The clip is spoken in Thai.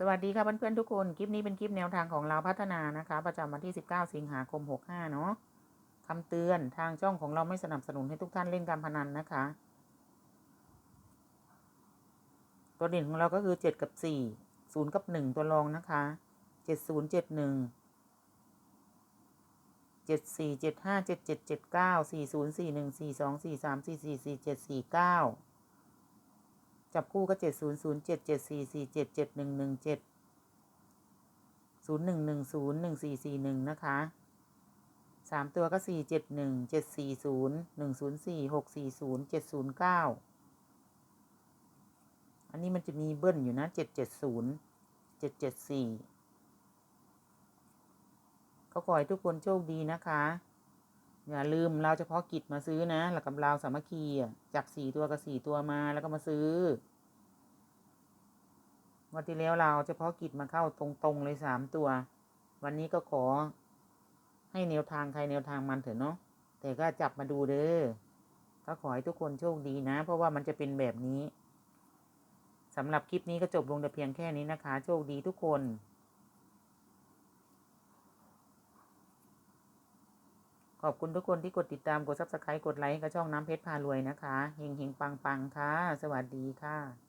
สวัสดีค่ะเพื่อนๆทุกคน คลิปนี้เป็นคลิปแนวทางของเราพัฒนานะคะ ประจำวันที่ 19 สิงหาคม 65 เนาะคำเตือนทางช่องของเราไม่สนับสนุนให้ทุกท่านเล่นการพนันนะคะ ตัวเด่นของเราก็คือ 7 กับ 4 0 กับ 1 ตัวรองนะคะ 70 71 7 4 7 5 7 7 7 9 4 0 4 จับคู่ก็เจ็ดศูนย์ศูนย์เจ็ดเจ็ดสี่สี่เจ็ดเจ็ดหนึ่งหนึ่งเจ็ดศูนย์หนึ่งหนึ่งศูนย์หนึ่งสี่สี่หนึ่งนะคะสามตัวก็สี่เจ็ดหนึ่งเจ็ดสี่ศูนย์หนึ่งศูนย์สี่หกสี่ศูนย์เจ็ดศูนย์เก้าอันนี้มันจะมีเบิ้ลอยู่นะเจ็ดเจ็ดศูนย์เจ็ดเจ็ดสี่ก็ขอให้ทุกคนโชคดีนะคะ อย่าลืมเราเฉพาะกิจมาซื้อนะ หลักกำลาวสามัคคีอะจับสี่ตัวกับสี่ตัวมาแล้วก็มาซื้อวันที่แล้วเราเฉพาะกิจมาเข้าตรงๆเลยสามตัว วันนี้ก็ขอ ให้แนวทางใครแนวทางมันเถอะเนาะแต่ก็จับมาดูเด้อก็ขอให้ทุกคนโชคดีนะ เพราะว่ามันจะเป็นแบบนี้สำหรับคลิปนี้ก็จบลงแต่เพียงแค่นี้นะคะ โชคดีทุกคน อบคุณทุกคนที่กดติดตามกดซับสไครต์กดไลค์กับช่องน้ำเพชรพารวยนะคะเฮงเฮงปังปังค่ะ สวัสดีค่ะ